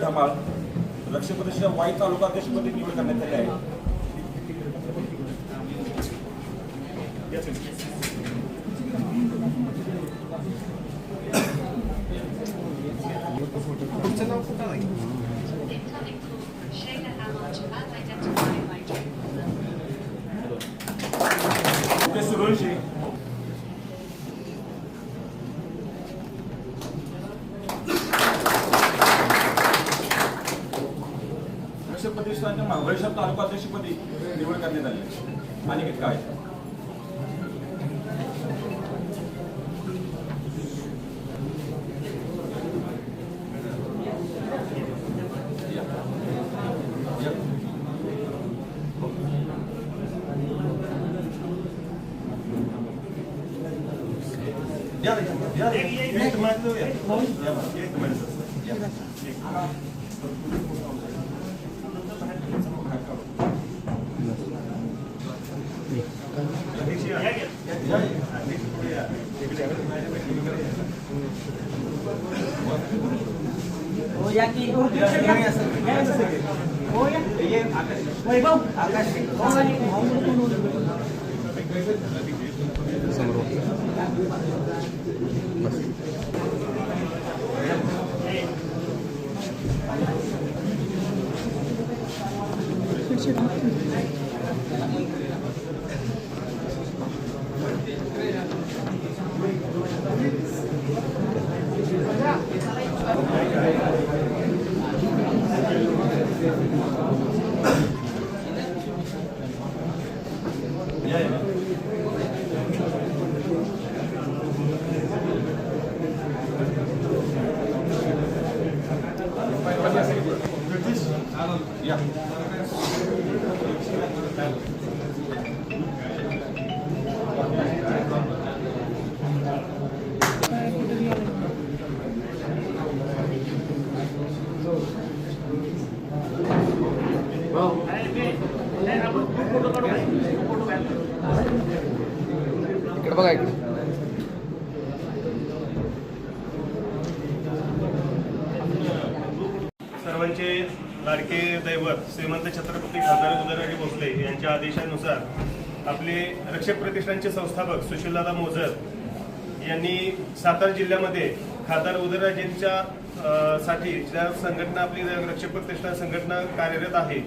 धमाल. लक्षप्रदेशच्या वाई तालुका अध्यक्षपदी निवड करण्यात आली आहे. लक्षप्रदेशाच्या महाबळेश्वर तालुका अध्यक्षपदी निवड करण्यात आली. आणि काय? या या एक मिनिट एक मिनिट. या या इकडे बघा इकडे. सर्वांचे लाडके दैवत श्रीमंत छत्रपती खासदार उदयनराजे भोसले यांच्या आदेशानुसार आपले रक्षक प्रतिष्ठानचे संस्थापक सुशीलदादा मोजर यांनी सातारा जिल्ह्यामध्ये खासदार उदयराजेंच्या साठी ज्या संघटना आपली रक्षक प्रतिष्ठान संघटना कार्यरत आहे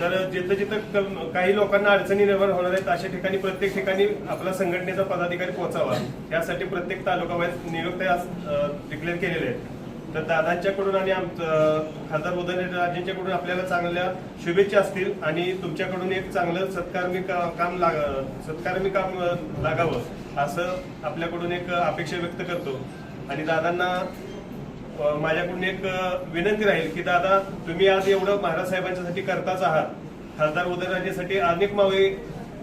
तर जिथं जिथं क- काही लोकांना अडचणी निर्माण होणार आहेत अशा ठिकाणी प्रत्येक ठिकाणी आपला संघटनेचा पदाधिकारी पोहोचावा. यासाठी प्रत्येक तालुका वाईज नियुक्त डिक्लेअर केलेले आहेत. तर दादांच्याकडून आणि आमचं खासदार उदयनराजेंच्याकडून आपल्याला चांगल्या शुभेच्छा असतील आणि तुमच्याकडून एक चांगलं सत्कारमी का- काम लाग सत्कारमी काम लागावं असं आपल्याकडून एक अपेक्षा व्यक्त करतो. आणि दादांना माझ्याकडून एक विनंती राहील की दादा तुम्ही आज एवढं महाराज साहेबांच्यासाठी करताच आहात. खासदार उदयनराजेसाठी अनेक मावळे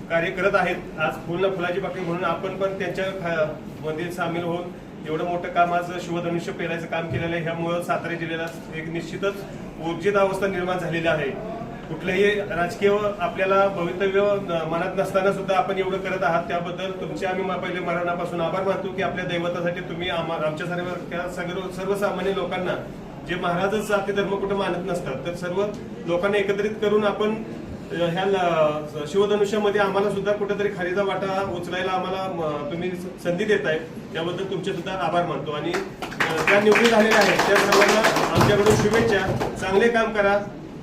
कार्य करत आहेत. आज फुलना फुलाची बाकी म्हणून आपण पण त्यांच्या मध्ये सामील होऊन एवढं मोठं काम आज शिवधनुष्य पेरायचं काम केलेलं आहे. ह्यामुळं सातारा जिल्ह्याला एक निश्चितच ऊर्जित अवस्था निर्माण झालेली आहे. कुठलंही राजकीय आपल्याला भवितव्य मनात नसताना सुद्धा आपण एवढं करत आहात त्याबद्दल तुमचे आम्ही मा- पहिले मनापासून आभार मानतो की आपल्या दैवतासाठी तुम्ही आम्हा- आमच्या सर्व सर्व सर्वसामान्य लोकांना जे महाराजच जाती धर्म कुठं मानत नसतात तर सर्व लोकांना एकत्रित करून आपण ह्या ल- शिवधनुष्यामध्ये आम्हाला सुद्धा कुठेतरी खारीचा वाटा उचलायला आम्हाला म, तुम्ही स- संधी आहे त्याबद्दल तुमचे सुद्धा आभार मानतो. आणि ज्या त्या निवडून झालेल्या आहेत त्या सर्वांना आमच्याकडून शुभेच्छा चांगले काम करा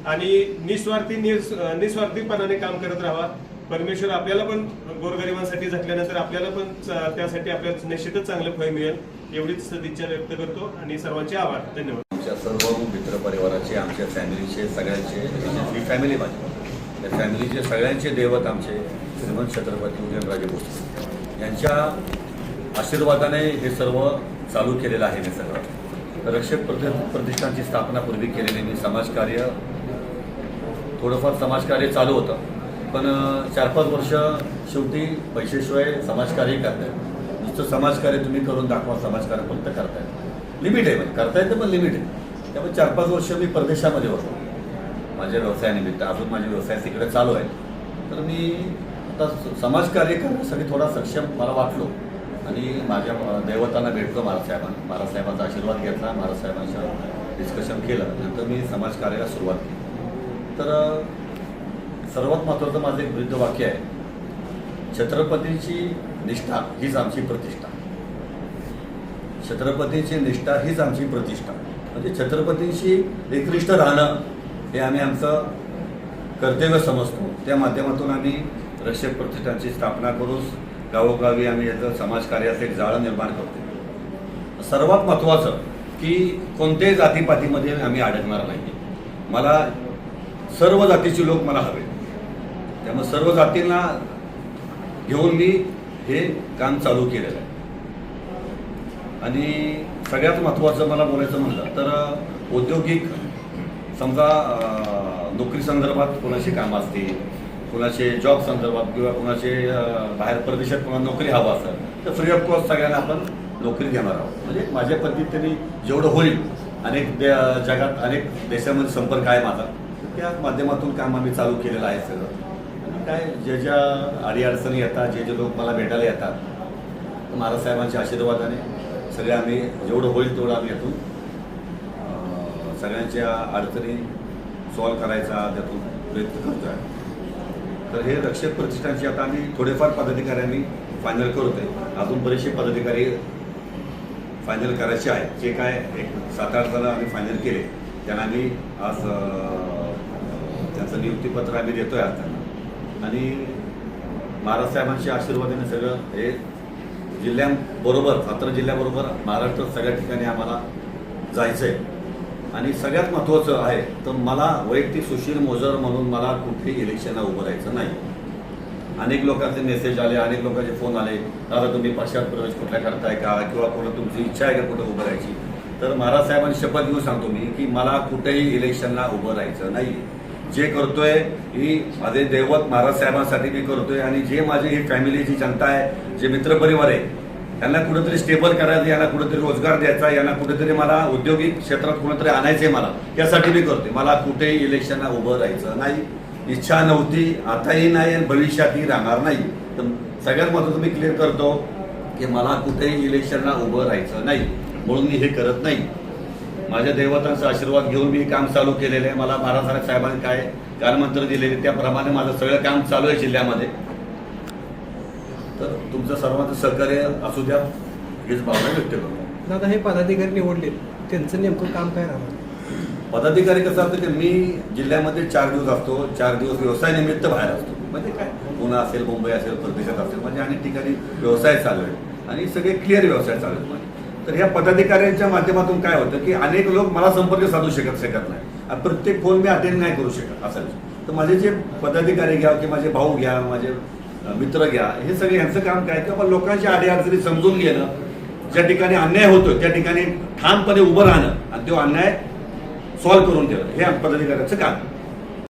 आणि निस्वार्थी निस्वार्थीपणाने काम करत राहा. परमेश्वर आपल्याला पण गोरगरिबांसाठी झटल्यानंतर आपल्याला पण त्यासाठी आपल्याला निश्चितच चांगलं फळ मिळेल एवढीच सदिच्छा व्यक्त करतो आणि सर्वांचे आभार. धन्यवाद. आमच्या सर्व मित्र परिवाराचे आमच्या फॅमिलीचे सगळ्यांचे फॅमिली माझी त्या फॅमिलीचे सगळ्यांचे दैवत आमचे श्रीमंत छत्रपती उदयनराजे भोसले. यांच्या आशीर्वादाने हे सर्व चालू केलेलं आहे मी सगळं. रक्षक प्रति प्रतिष्ठानची स्थापना पूर्वी केलेली मी समाजकार्य थोडंफार समाजकार्य चालू होतं. पण चार पाच वर्ष शेवटी पैशाशिवाय समाजकार्य करताय नुसतं समाजकार्य तुम्ही करून दाखवा समाजकार्य फक्त करताय लिमिट आहे म्हणजे करता येतं पण लिमिट आहे. त्यामुळे चार पाच वर्ष मी परदेशामध्ये होतो. माझ्या व्यवसायानिमित्त. अजून माझे व्यवसाय तिकडे चालू आहे तर मी आता स- समाजकार्य करण्यासाठी थोडा सक्षम मला वाटलो. आणि माझ्या दैवतांना भेटलो महाराजसाहेबांना महाराजसाहेबांचा आशीर्वाद घेतला. महाराजसाहेबांच्या डिस्कशन केलं. नंतर मी समाजकार्याला सुरुवात केली. तर सर्वात महत्त्वाचं माझं एक वृद्ध वाक्य आहे. छत्रपतीची निष्ठा हीच आमची प्रतिष्ठा. छत्रपतीची निष्ठा हीच आमची प्रतिष्ठा. म्हणजे छत्रपतींशी एकनिष्ठ राहणं हे आम्ही आमचं कर्तव्य समजतो. त्या माध्यमातून आम्ही रक्षक प्रतिष्ठानची स्थापना करून गावोगावी आम्ही याचं समाजकार्याचं एक जाळं निर्माण करतो. सर्वात महत्त्वाचं की कोणत्याही जातीपातीमध्ये आम्ही अडकणार नाही. मला सर्व जातीचे लोक मला हवे. त्यामुळे सर्व जातींना घेऊन मी हे काम चालू केलेलं आहे. आणि सगळ्यात महत्त्वाचं मला बोलायचं म्हणलं तर औद्योगिक समजा नोकरी संदर्भात कोणाशी काम असतील कोणाचे जॉब संदर्भात किंवा कोणाचे बाहेर परदेशात कोणाला नोकरी हवा असेल तर फ्री ऑफ कॉस्ट सगळ्यांना आपण नोकरी देणार आहोत. म्हणजे माझ्या पद्धतीने जेवढं होईल अनेक दे जगात अनेक देशामध्ये संपर्क आहे माझा. त्या माध्यमातून काम आम्ही चालू केलेलं आहे सगळं. आणि काय ज्या ज्या अडीअडचणी येतात जे जे लोक मला भेटायला येतात तर महाराजसाहेबांच्या आशीर्वादाने सगळे आम्ही जेवढं होईल तेवढं आम्ही यातून सगळ्यांच्या अडचणी सॉल्व करायचा त्यातून प्रयत्न करतो आहे तर हे रक्षक प्रतिष्ठानची आता आम्ही थोडेफार पदाधिकारी आम्ही फायनल करतोय. अजून बरेचसे पदाधिकारी फायनल करायचे आहेत. जे काय एक सात आठ जण आम्ही फायनल केले. त्यांना आम्ही आज त्यांचं नियुक्तीपत्र आम्ही देतोय आज त्यांना आणि महाराज साहेबांच्या आशीर्वादाने सगळं हे जिल्ह्यांबरोबर सातारा जिल्ह्याबरोबर महाराष्ट्रात सगळ्या ठिकाणी आम्हाला जायचं आहे आणि सगळ्यात महत्त्वाचं आहे तर मला वैयक्तिक सुशील मोजर म्हणून मला कुठेही इलेक्शनला उभं राहायचं नाही. अनेक लोकांचे मेसेज आले अनेक लोकांचे फोन आले. दादा तुम्ही पक्षात प्रवेश कुठल्या करताय का? किंवा कोणा तुमची इच्छा आहे का कुठं उभं राहायची? तर महाराज साहेबांनी शपथ घेऊन सांगतो मी की मला कुठेही इलेक्शनला उभं राहायचं नाही. जे करतोय ही माझे दैवत महाराज साहेबांसाठी मी करतोय आणि जे माझी ही फॅमिली जी जनता आहे जे मित्रपरिवार आहे त्यांना कुठेतरी स्टेबल करायचं यांना कुठेतरी रोजगार द्यायचा यांना कुठेतरी मला औद्योगिक क्षेत्रात कुठेतरी आणायचंय मला यासाठी मी करतोय. मला कुठेही इलेक्शनला उभं राहायचं नाही. इच्छा नव्हती आताही नाही आणि भविष्यातही राहणार नाही. तर सगळ्यात महत्त्वाचं मी क्लिअर करतो की मला कुठेही इलेक्शनला उभं राहायचं नाही. म्हणून मी हे करत नाही. माझ्या दैवतांचा आशीर्वाद घेऊन मी काम चालू केलेलं आहे. मला महाराज साहेबांनी काय कानमंत्र दिलेले त्याप्रमाणे माझं सगळं काम चालू आहे जिल्ह्यामध्ये. तर तुमचं सर्वांचं सहकार्य असू द्या हेच भावना व्यक्त करतो. दादा हे पदाधिकारी निवडले. त्यांचं नेमकं काम काय राहणार? पदाधिकारी कसं असतं की मी जिल्ह्यामध्ये चार दिवस असतो चार दिवस व्यवसाय निमित्त बाहेर असतो. म्हणजे काय? पुणे असेल मुंबई असेल परदेशात असेल म्हणजे अनेक ठिकाणी व्यवसाय चालू आहे. आणि सगळे क्लिअर व्यवसाय चालू आहेत. म्हणजे तर ह्या पदाधिकाऱ्यांच्या माध्यमातून काय होतं की अनेक लोक मला संपर्क साधू शकत शकत नाही. प्रत्येक फोन मी अटेंड नाही करू शकत असं तर माझे जे पदाधिकारी घ्या की माझे भाऊ घ्या माझे मित्र घ्या हे सगळे यांचं काम काय किंवा बाबा लोकांच्या अडीअडचणी समजून घेणं ज्या ठिकाणी अन्याय होतो त्या ठिकाणी ठामपणे उभं राहणं आणि तो अन्याय सॉल्व्ह करून देणं हे पदाधिकाऱ्यांचं काम